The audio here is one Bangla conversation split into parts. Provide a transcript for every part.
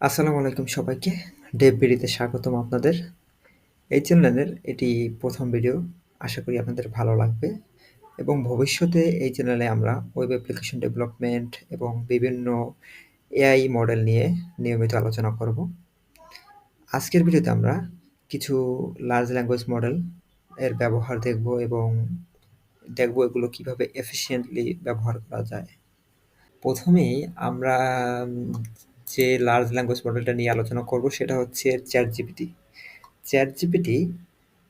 আসসালামু আলাইকুম সবাইকে। ডেভ বিডিতে স্বাগতম আপনাদের। এই চ্যানেলের এটি প্রথম ভিডিও। আশা করি আপনাদের ভালো লাগবে এবং ভবিষ্যতে এই চ্যানেলে আমরা ওয়েব অ্যাপ্লিকেশন ডেভেলপমেন্ট এবং বিভিন্ন এআই মডেল নিয়ে নিয়মিত আলোচনা করব। আজকের ভিডিওতে আমরা কিছু লার্জ ল্যাঙ্গুয়েজ মডেল এর ব্যবহার দেখব এবং দেখব এগুলো কীভাবে এফিশিয়েন্টলি ব্যবহার করা যায়। প্রথমেই আমরা যে লার্জ ল্যাঙ্গুয়েজ মডেলটা নিয়ে আলোচনা করব, সেটা হচ্ছে চ্যাট জিপিটি চ্যাট জিপিটি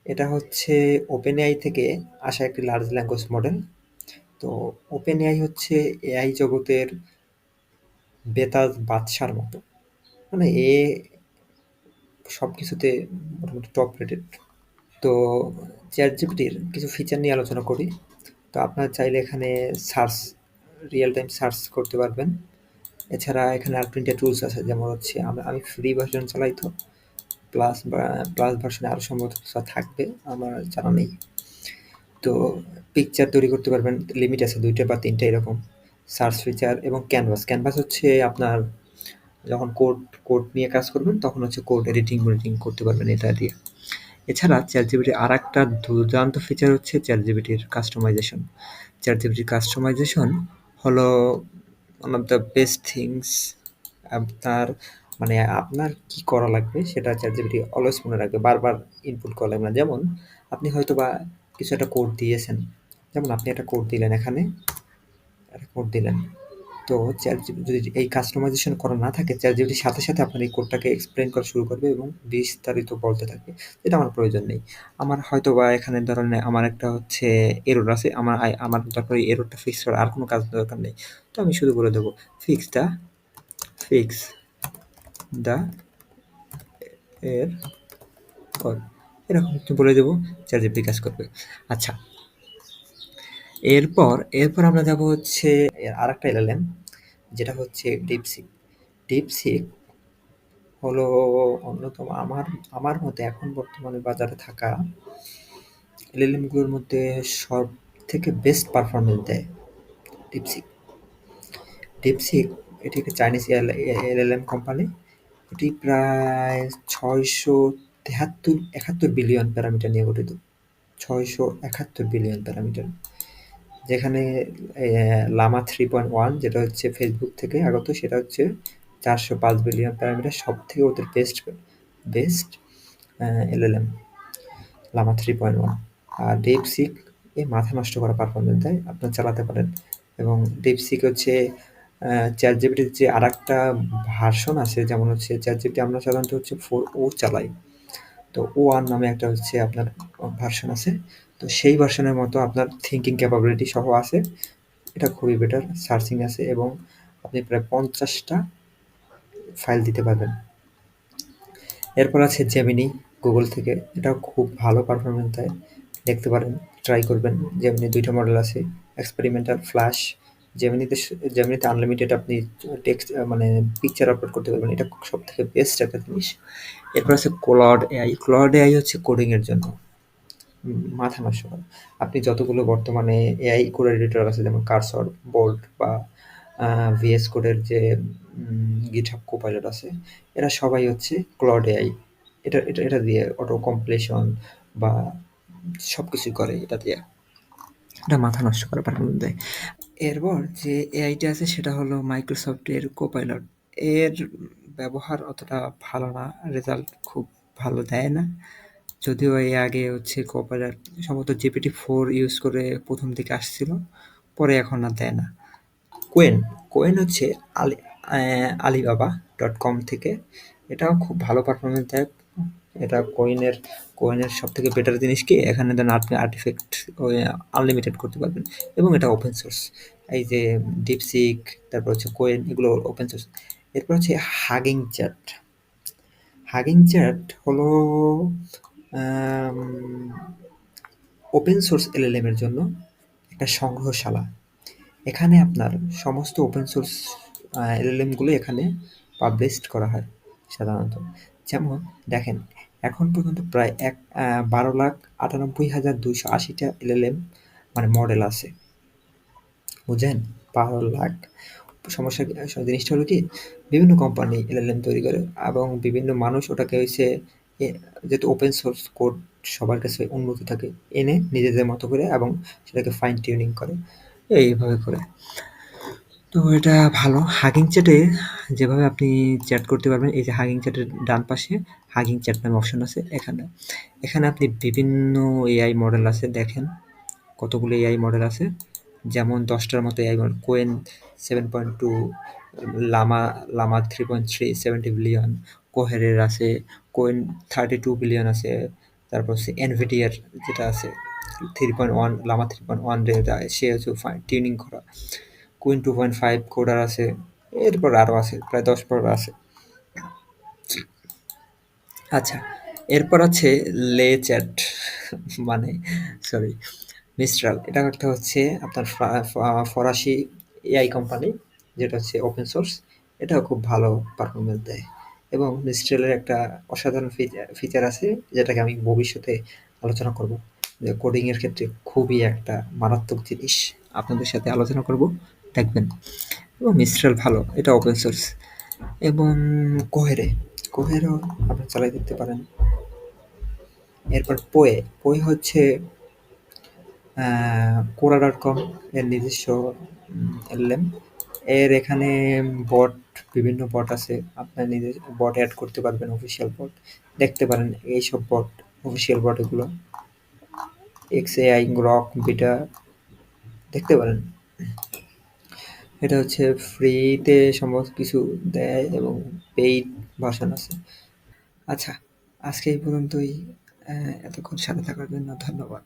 এটা হচ্ছে OpenAI থেকে আসা একটি লার্জ ল্যাঙ্গুয়েজ মডেল। তো OpenAI হচ্ছে এআই জগতের বেতাজ বাদশার মতো। মানে এ সব কিছুতে মোটামুটি টপ রেটেড। তো ChatGPT-র কিছু ফিচার নিয়ে আলোচনা করি। তো আপনারা চাইলে এখানে সার্চ রিয়েল টাইম সার্চ করতে পারবেন। এছাড়া এখানে আর ৩ টা টুলস আছে, যেমন হচ্ছে আমি আমি ফ্রি ভার্সন চালাই তো। প্লাস প্লাস ভার্সনে আরও সম্ভবত থাকবে আমার জানা নেই। তো পিকচার তৈরি করতে পারবেন। লিমিট আছে দুইটা বা ৩ টা এরকম। সার্চ ফিচার এবং ক্যানভাস। ক্যানভাস হচ্ছে আপনার যখন কোড কোড নিয়ে কাজ করবেন, তখন হচ্ছে কোড এডিটিং মেডিটিং করতে পারবেন এটা দিয়ে। এছাড়া ChatGPT-র আরেকটা দুর্দান্ত ফিচার হচ্ছে ChatGPT-র কাস্টমাইজেশন। ChatGPT-র কাস্টমাইজেশন হলো one of the best things আপনার মানে আপনার কি করা লাগবে সেটা চ্যাটজিপিটি অলওয়েজ মনে রাখবে। বারবার ইনপুট করা লাগবে না। যেমন, আপনি হয়তো বা কিছু একটা কোড দিয়েছেন। যেমন আপনি একটা কোড দিলেন এখানে। একটা কোড দিলেন। তো ChatGPT যদি এই কাস্টমাইজেশন করা না থাকে ChatGPT সাথে, সাথে আপনার এই কোডটাকে এক্সপ্লেইন করা শুরু করবে এবং বিস্তারিত বলতে থাকবে। এটা আমার প্রয়োজন নেই। আমার হয়তো বা এখানে ধরেন আমার একটা হচ্ছে এরর আছে। আমার আমার দরকার এই এররটা ফিক্স করার আর কোনো কাজ দরকার নেই। তো আমি শুধু বলে দেবো fix the fix the error এরকম একটু বলে দেব ChatGPT কাজ করবে। আচ্ছা। এরপর, এরপর আমরা যাব হচ্ছে আরেকটা LLM যেটা হচ্ছে DeepSeek। DeepSeek হলো অন্যতম আমার আমার মতে এখন বর্তমানে বাজারে থাকা এলএলএমগুলোর গুলোর মধ্যে সবথেকে বেস্ট পারফরমেন্স দেয় DeepSeek। DeepSeek এটি একটা চাইনিজ এল LLM কোম্পানি। এটি প্রায় ৬৭৩ ৭১ বিলিয়ন প্যারামিটার নিয়ে গঠিত। ৬৭১ বিলিয়ন প্যারামিটার। যেখানে লামা 3.1 যেটা হচ্ছে ফেসবুক থেকে আগত, সেটা হচ্ছে ৪০৫ বিলিয়ন প্যারামিটার সব থেকে ওদের বেস্ট বেস্ট LLM, লামা 3.1 আর DeepSeek এ মাথা নষ্ট করা পারফরমেন্স দেয়। আপনারা চালাতে পারেন এবং DeepSeek হচ্ছে আ ChatGPT-র যে আরেকটা ভার্সন আছে, যেমন হচ্ছে ChatGPT আমরা সাধারণত হচ্ছে ফোর ও চালাই। তো O1 নামে একটা হচ্ছে আপনার ভার্সন আছে। তো সেই ভার্সনের মতো আপনার থিঙ্কিং ক্যাপাবিলিটি সহ আছে। এটা খুবই বেটার। সার্চিং আছে এবং আপনি প্রায় পঞ্চাশটা ফাইল দিতে পারবেন। এরপর আছে Gemini গুগল থেকে। এটাও খুব ভালো পারফরমেন্স দেয়। দেখতে পারেন, ট্রাই করবেন। Gemini ২ টা মডেল আছে। Experimental, flash. Gemini-তে Gemini-তে আনলিমিটেড আপনি টেক্সট মানে পিকচার আপলোড করতে পারবেন। এটা সবথেকে বেস্ট একটা জিনিস। এরপর আছে ক্লড এআই ক্লড এআই হচ্ছে কোডিংয়ের জন্য। মাথা নষ্ট করা। আপনি যতগুলো বর্তমানে এআই কোড এডিটর আছে যেমন কারসর, বোল্ট বা VS কোডের যে উম কোপাইলট আছে এরা সবাই হচ্ছে ক্লড এআই এটা এটা এটা দিয়ে অটো কমপ্লিশন বা সব কিছুই করে এটা দিয়ে। এটা মাথা নষ্ট করা পারফরম্যান্স দেয়। এরপর যে এআইটা আছে সেটা হলো মাইক্রোসফটের কোপাইলট এর ব্যবহার অতটা ভালো না। রেজাল্ট খুব ভালো দেয় না। যদিও এর আগে হচ্ছে Copilot সম্ভবত জিপিটি ফোর ইউজ করে প্রথম দিকে আসছিল। পরে এখন আর দেয় না। কোয়েন কোয়েন হচ্ছে আলি আলিবাবা ডট কম থেকে। এটাও খুব ভালো পারফরমেন্স দেয়। এটা কোয়েনের কোয়েনের সব থেকে বেটার জিনিস কি এখানে দেন আপনি আর্টিফেক্ট ওই আনলিমিটেড করতে পারবেন এবং এটা ওপেন সোর্স। এই যে DeepSeek, তারপর হচ্ছে কোয়েন এগুলো ওপেন সোর্স। এরপর হচ্ছে হাগিং চ্যাট হাগিং চ্যাট হলো ওপেন সোর্স এর জন্য একটা সংগ্রহশালা। এখানে আপনার সমস্ত ওপেন সোর্স আ LLM গুলো এখানে পাবলিশড করা হয় সাধারণত। যেমন দেখেন এখন পর্যন্ত প্রায় এক আ ১২,৯৮,২৮০ টা LLM মানে মডেল আছে। বুঝেন? ১২,০০,০০০ সমস্যা জিনিসটা হলো কি বিভিন্ন কোম্পানি এলএলএম তৈরি করে এবং বিভিন্ন মানুষ ওটাকে হইছে এ যেহেতু ওপেন সোর্স কোড সবার কাছে উন্মুক্ত থাকে, এনে নিজেদের মতো করে এবং সেটাকে ফাইন টিউনিং করে, এইভাবে করে। তো এটা ভালো। হাগিং চ্যাটে যেভাবে আপনি চ্যাট করতে পারবেন, এই যে হাগিং চ্যাটের ডান পাশে হাগিং চ্যাট নামে অপশন আছে এখানে। এখানে আপনি বিভিন্ন এআই মডেল আছে, দেখেন। কতগুলো এআই মডেল আছে। যেমন দশটার মতো AI model Qwen seven point two Llama Llama three point three seventy billion কোহেরের আছে, কোয়েন থার্টি টু বিলিয়ন আছে, তারপর হচ্ছে এনভিডিয়ার যেটা আছে three point one Llama three point one যেটা সে হচ্ছে টিউনিং করা। Qwen two point five coder আছে, এরপর আরও আছে, প্রায় দশ বারো আছে। আচ্ছা এরপর আছে লে চ্যাট মানে সরি মিস্ট্রাল। এটা একটা হচ্ছে আপনার ফরাসি এআই কোম্পানি যেটা হচ্ছে ওপেন সোর্স এটাও খুব ভালো পারফরমেন্স দেয়। এবং মিস্ট্রালের একটা অসাধারণ ফিচার আছে, যেটাকে আমি ভবিষ্যতে আলোচনা করব। যে কোডিংয়ের ক্ষেত্রে খুবই একটা মারাত্মক জিনিস আপনাদের সাথে আলোচনা করব, দেখবেন। এবং মিস্ট্রেল ভালো, এটা ওপেন সোর্স এবং কোহেরে কোহেরও আপনি চালাই দিতে পারেন। এরপর পোয়ে পোয়ে হচ্ছে কোরা ডট কম এর নিজস্ব এলএম এর এখানে বট বিভিন্ন বট আছে, আপনার নিজের বট অ্যাড করতে পারবেন অফিসিয়াল বট দেখতে পারেন এইসব বট অফিসিয়াল বট এগুলো। এক্স এআই গ্রক বিটা দেখতে পারেন। এটা হচ্ছে ফ্রিতে সম্ভবত কিছু দেয় এবং পেইড ভার্সন আছে। আচ্ছা আজকে এই পর্যন্তই এতক্ষণ সাথে থাকার জন্য ধন্যবাদ।